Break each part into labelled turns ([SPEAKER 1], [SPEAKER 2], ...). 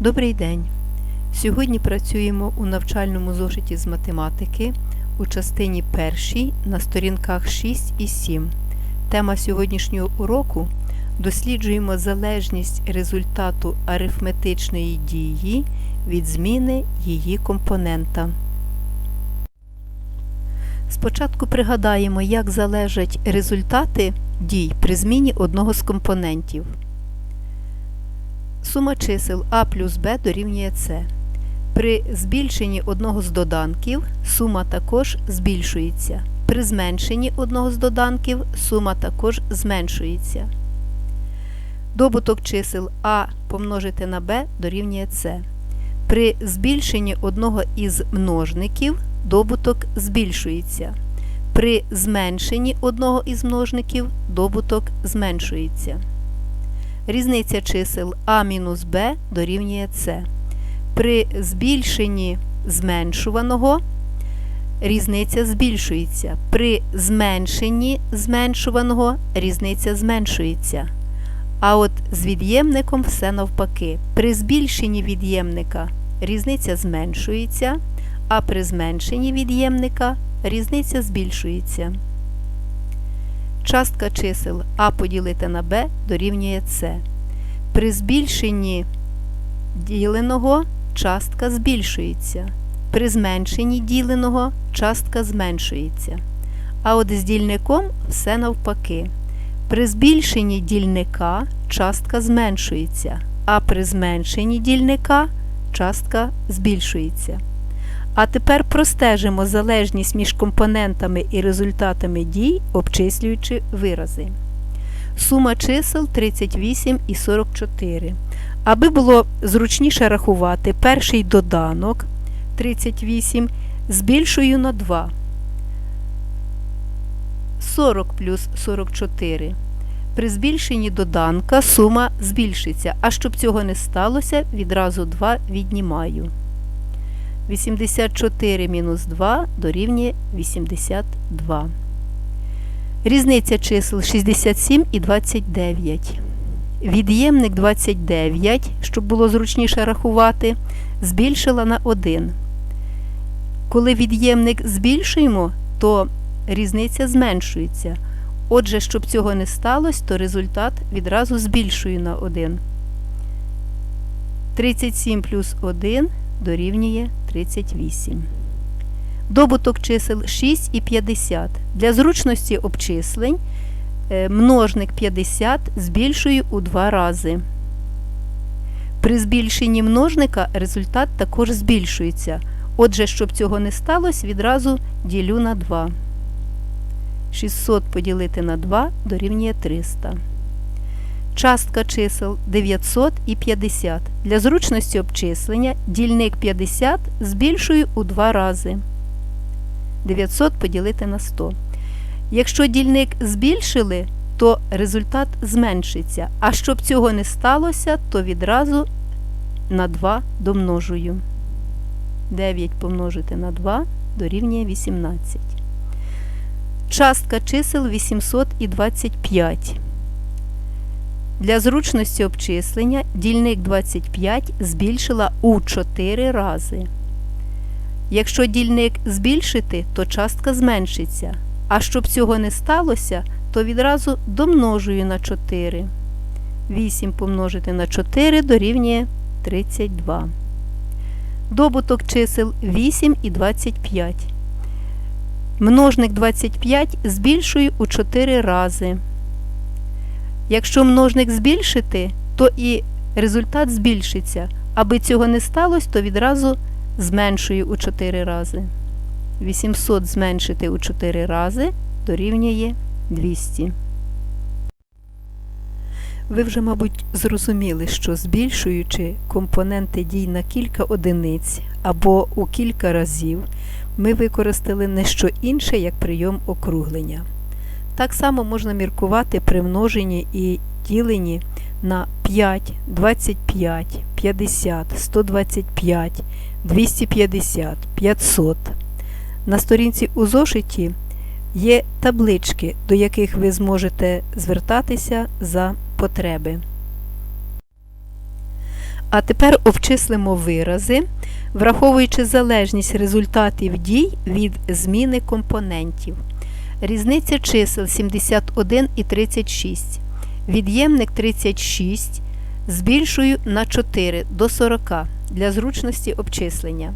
[SPEAKER 1] Добрий день! Сьогодні працюємо у навчальному зошиті з математики у частині першій на сторінках 6 і 7. Тема сьогоднішнього уроку досліджуємо залежність результату арифметичної дії від зміни її компонента. Спочатку пригадаємо, як залежать результати дій при зміні одного з компонентів. Сума чисел а плюс b дорівнює c. При збільшенні одного з доданків сума також збільшується. При зменшенні одного з доданків сума також зменшується. Добуток чисел а помножити на b дорівнює c. При збільшенні одного із множників добуток збільшується. При зменшенні одного із множників добуток зменшується. Різниця чисел а мінус b дорівнює c. При збільшенні зменшуваного різниця збільшується. При зменшенні зменшуваного різниця зменшується. А от з від'ємником все навпаки. При збільшенні від'ємника різниця зменшується, а при зменшенні від'ємника різниця збільшується. Частка чисел а поділити на b дорівнює c. При збільшенні діленого частка збільшується. При зменшенні діленого частка зменшується. А от з дільником все навпаки. При збільшенні дільника частка зменшується, а при зменшенні дільника частка збільшується. А тепер простежимо залежність між компонентами і результатами дій, обчислюючи вирази. Сума чисел 38 і 44. Аби було зручніше рахувати, перший доданок 38 збільшую на 2. 40 плюс 44. При збільшенні доданка сума збільшиться, а щоб цього не сталося, відразу 2 віднімаю. 84 мінус 2 дорівнює 82. Різниця чисел 67 і 29. Від'ємник 29, щоб було зручніше рахувати, збільшила на 1. Коли від'ємник збільшуємо, то різниця зменшується. Отже, щоб цього не сталося, то результат відразу збільшую на 1. 37 плюс 1 дорівнює 38. Добуток чисел 6 і 50. Для зручності обчислень е, множник 50 збільшую у 2 рази. При збільшенні множника результат також збільшується. Отже, щоб цього не сталося, відразу ділю на 2. 600 поділити на 2 дорівнює 300. Частка чисел 900 і 50. Для зручності обчислення дільник 50 збільшую у 2 рази. 900 поділити на 100. Якщо дільник збільшили, то результат зменшиться. А щоб цього не сталося, то відразу на 2 домножую. 9 помножити на 2 дорівнює 18. Частка чисел 825. Для зручності обчислення дільник 25 збільшила у 4 рази. Якщо дільник збільшити, то частка зменшиться. А щоб цього не сталося, то відразу домножую на 4. 8 помножити на 4 дорівнює 32. Добуток чисел 8 і 25. Множник 25 збільшую у 4 рази. Якщо множник збільшити, то і результат збільшиться. Аби цього не сталося, то відразу зменшую у 4 рази. 800 зменшити у 4 рази дорівнює 200. Ви вже, мабуть, зрозуміли, що збільшуючи компоненти дій на кілька одиниць або у кілька разів, ми використали не що інше, як прийом округлення. Так само можна міркувати при множенні і діленні на 5, 25, 50, 125, 250, 500. На сторінці у зошиті є таблички, до яких ви зможете звертатися за потреби. А тепер обчислимо вирази, враховуючи залежність результатів дій від зміни компонентів. Різниця чисел 71 і 36. Від'ємник 36 збільшую на 4 до 40 для зручності обчислення.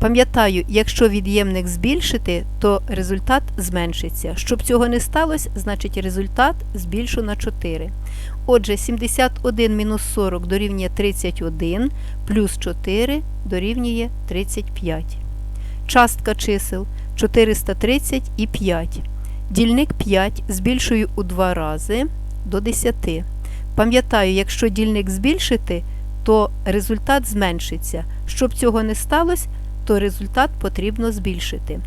[SPEAKER 1] Пам'ятаю, якщо від'ємник збільшити, то результат зменшиться. Щоб цього не сталося, значить результат збільшу на 4. Отже, 71 мінус 40 дорівнює 31, плюс 4 дорівнює 35. Частка чисел 430 і 5. Дільник 5 збільшую у 2 рази до 10. Пам'ятаю, якщо дільник збільшити, то результат зменшиться. Щоб цього не сталося, то результат потрібно збільшити.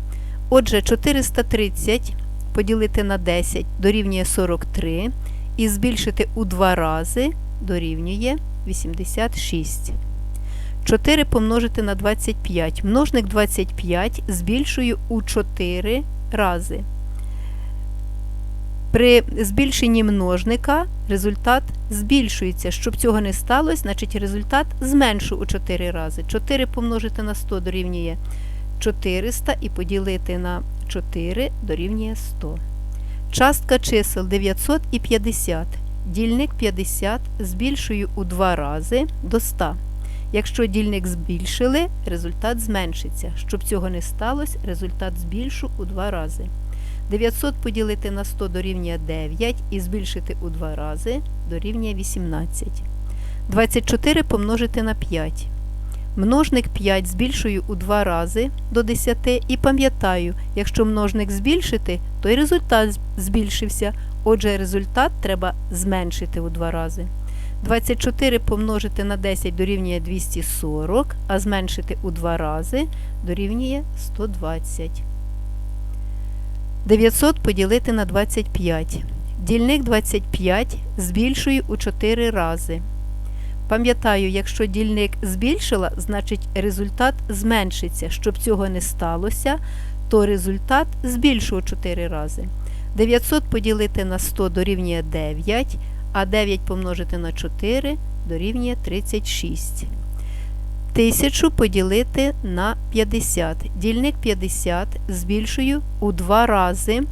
[SPEAKER 1] Отже, 430 поділити на 10 дорівнює 43 і збільшити у 2 рази дорівнює 86. 4 помножити на 25. Множник 25 збільшую у 4 рази. При збільшенні множника результат збільшується. Щоб цього не сталося, значить результат зменшу у 4 рази. 4 помножити на 100 дорівнює 400 і поділити на 4 дорівнює 100. Частка чисел 900 і 50. Дільник 50 збільшую у 2 рази до 100. Якщо дільник збільшили, результат зменшиться. Щоб цього не сталося, результат збільшу у 2 рази. 900 поділити на 100 дорівнює 9 і збільшити у 2 рази дорівнює 18. 24 помножити на 5. Множник 5 збільшую у 2 рази до 10 і пам'ятаю, якщо множник збільшити, то і результат збільшився. Отже, результат треба зменшити у 2 рази. 24 помножити на 10 дорівнює 240, а зменшити у 2 рази дорівнює 120. 900 поділити на 25. Дільник 25 збільшую у 4 рази. Пам'ятаю, якщо дільник збільшила, значить результат зменшиться. Щоб цього не сталося, то результат збільшу у 4 рази. 900 поділити на 100 дорівнює 9, а 9 помножити на 4 дорівнює 36. 1000 поділити на 50. Дільник 50 збільшую у 2 рази.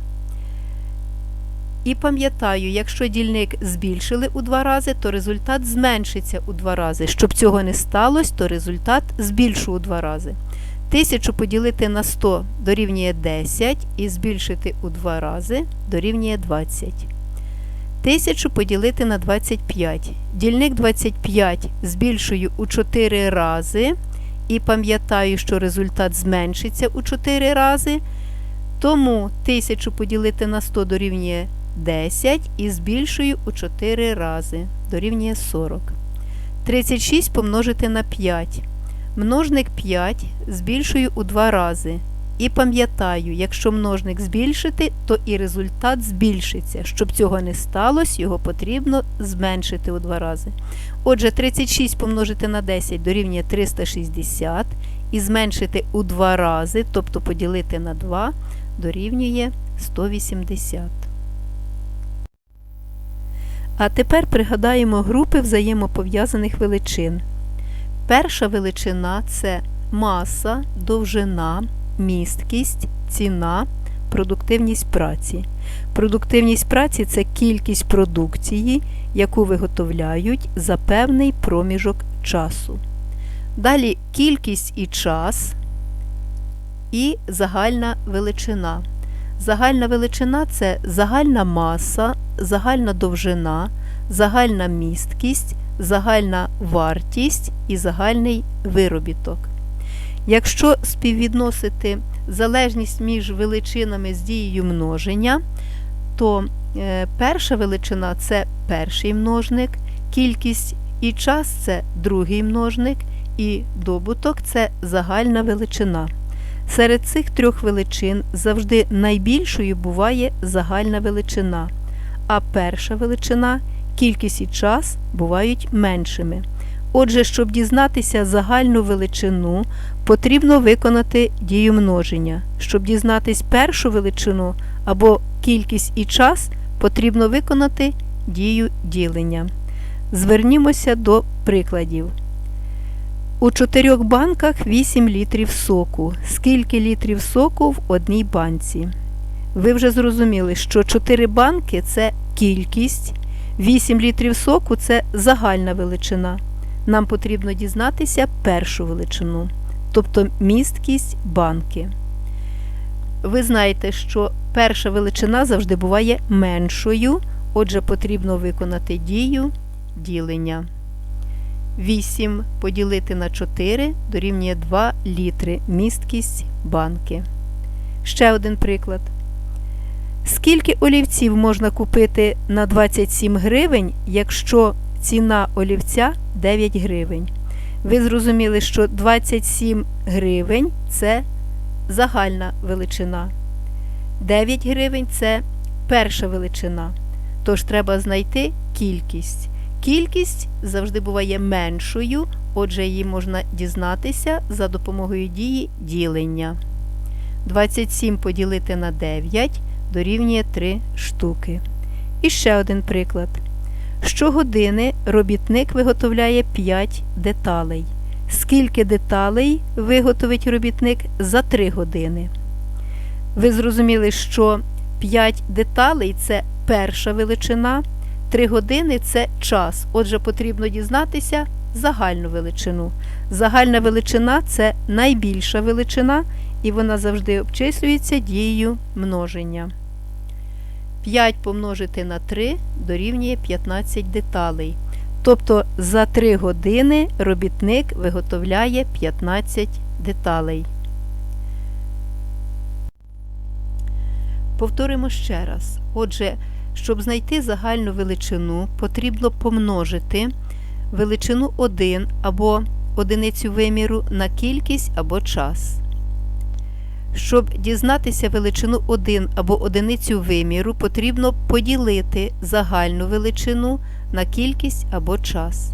[SPEAKER 1] І пам'ятаю, якщо дільник збільшили у 2 рази, то результат зменшиться у 2 рази. Щоб цього не сталося, то результат збільшу у 2 рази. 1000 поділити на 100 дорівнює 10 і збільшити у 2 рази дорівнює 20. 1000 поділити на 25. Дільник 25 збільшую у 4 рази. І пам'ятаю, що результат зменшиться у 4 рази. Тому 1000 поділити на 100 дорівнює 10 і збільшую у 4 рази. Дорівнює 40. 36 помножити на 5. Множник 5 збільшую у 2 рази. І пам'ятаю, якщо множник збільшити, то і результат збільшиться. Щоб цього не сталося, його потрібно зменшити у два рази. Отже, 36 помножити на 10 дорівнює 360 і зменшити у два рази, тобто поділити на 2, дорівнює 180. А тепер пригадаємо групи взаємопов'язаних величин. Перша величина це маса, довжина місткість, ціна, продуктивність праці. Продуктивність праці це кількість продукції, яку виготовляють за певний проміжок часу. Далі кількість і час і загальна величина. Загальна величина це загальна маса, загальна довжина, загальна місткість, загальна вартість і загальний виробіток. Якщо співвідносити залежність між величинами з дією множення, то е, перша величина це перший множник, кількість і час це другий множник, і добуток це загальна величина. Серед цих трьох величин завжди найбільшою буває загальна величина, а перша величина, кількість і час бувають меншими. Отже, щоб дізнатися загальну величину, потрібно виконати дію множення. Щоб дізнатись першу величину або кількість і час, потрібно виконати дію ділення. Звернімося до прикладів. У чотирьох банках 8 літрів соку. Скільки літрів соку в одній банці? Ви вже зрозуміли, що 4 банки це кількість, 8 літрів соку це загальна величина. Нам потрібно дізнатися першу величину, тобто місткість банки. Ви знаєте, що перша величина завжди буває меншою, отже, потрібно виконати дію ділення. 8 поділити на 4 дорівнює 2 літри місткість банки. Ще один приклад. Скільки олівців можна купити на 27 гривень, якщо ціна олівця 9 гривень? Ви зрозуміли, що 27 гривень це загальна величина. 9 гривень це перша величина. Тож треба знайти кількість. Кількість завжди буває меншою, отже, її можна дізнатися за допомогою дії ділення. 27 поділити на 9 дорівнює 3 штуки. І ще один приклад. Щогодини робітник виготовляє 5 деталей. Скільки деталей виготовить робітник за 3 години? Ви зрозуміли, що 5 деталей це перша величина. 3 години це час. Отже, потрібно дізнатися загальну величину. Загальна величина це найбільша величина, і вона завжди обчислюється дією множення. 5 помножити на 3 дорівнює 15 деталей. Тобто за 3 години робітник виготовляє 15 деталей. Повторимо ще раз. Отже, щоб знайти загальну величину, потрібно помножити величину 1 або одиницю виміру на кількість або час. Щоб дізнатися величину 1 або одиницю виміру, потрібно поділити загальну величину на кількість або час.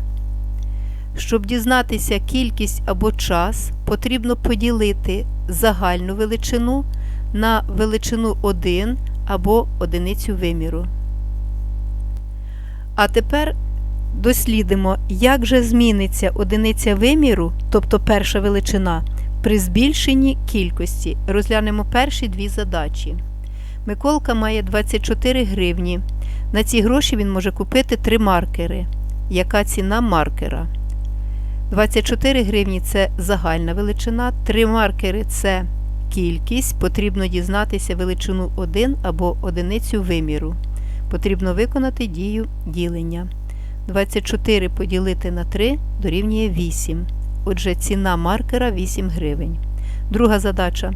[SPEAKER 1] Щоб дізнатися кількість або час, потрібно поділити загальну величину на величину 1 або одиницю виміру. А тепер дослідимо, як же зміниться одиниця виміру, тобто перша величина, при збільшенні кількості. Розглянемо перші дві задачі. Миколка має 24 гривні. На ці гроші він може купити 3 маркери. Яка ціна маркера? 24 гривні це загальна величина, 3 маркери це кількість, потрібно дізнатися величину 1 або одиницю виміру. Потрібно виконати дію ділення. 24 поділити на 3 дорівнює 8. Отже, ціна маркера 8 гривень. Друга задача.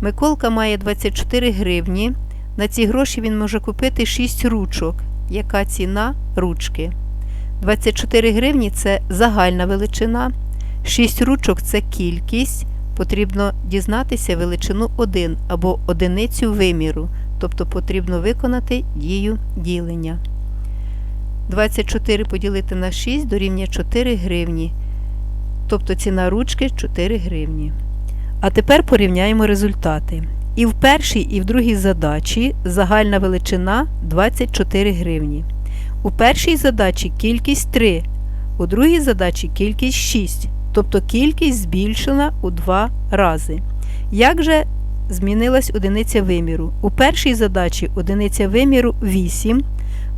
[SPEAKER 1] Миколка має 24 гривні. На ці гроші він може купити 6 ручок. Яка ціна ручки? 24 гривні це загальна величина. 6 ручок це кількість. Потрібно дізнатися величину 1 або одиницю виміру, тобто потрібно виконати дію ділення. 24 поділити на 6 дорівнює 4 гривні, тобто ціна ручки 4 гривні. А тепер порівняємо результати. І в першій, і в другій задачі загальна величина 24 гривні. У першій задачі кількість 3, у другій задачі кількість 6 тобто кількість збільшена у два рази. Як же змінилась одиниця виміру? У першій задачі одиниця виміру 8,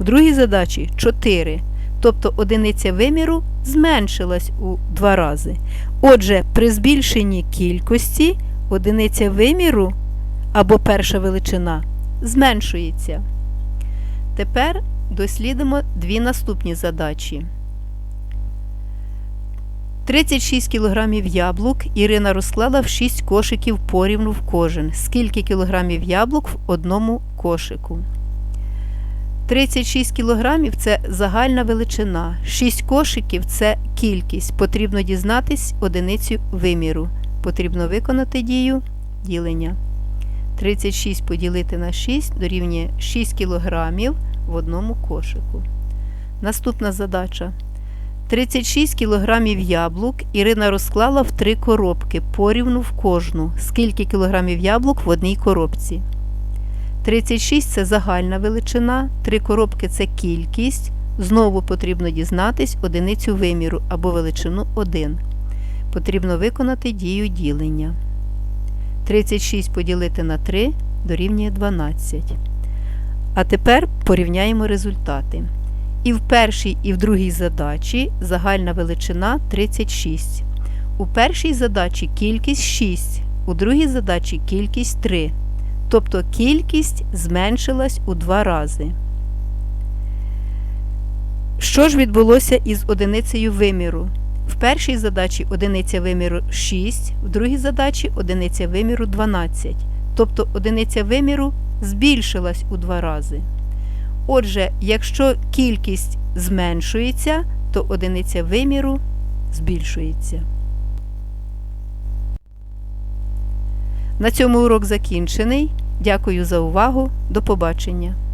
[SPEAKER 1] в другій задачі 4. Тобто одиниця виміру зменшилась у два рази. Отже, при збільшенні кількості одиниця виміру або перша величина зменшується. Тепер дослідимо дві наступні задачі. 36 кг яблук Ірина розклала в 6 кошиків порівну в кожен. Скільки кілограмів яблук в одному кошику? 36 кг це загальна величина. 6 кошиків це кількість. Потрібно дізнатись одиницю виміру. Потрібно виконати дію ділення. 36 поділити на 6 дорівнює 6 кг в одному кошику. Наступна задача. 36 кілограмів яблук Ірина розклала в три коробки порівну в кожну. Скільки кілограмів яблук в одній коробці? 36 це загальна величина, три коробки це кількість. Знову потрібно дізнатись одиницю виміру або величину 1. потрібно виконати дію ділення. 36 поділити на 3 дорівнює 12. А тепер порівняємо результати. І в першій, і в другій задачі загальна величина 36. У першій задачі кількість 6, у другій задачі кількість 3. Тобто кількість зменшилась у два рази. Що ж відбулося із одиницею виміру? В першій задачі одиниця виміру 6, в другій задачі одиниця виміру 12. Тобто одиниця виміру збільшилась у два рази. Отже, якщо кількість зменшується, то одиниця виміру збільшується. На цьому урок закінчений. Дякую за увагу. До побачення!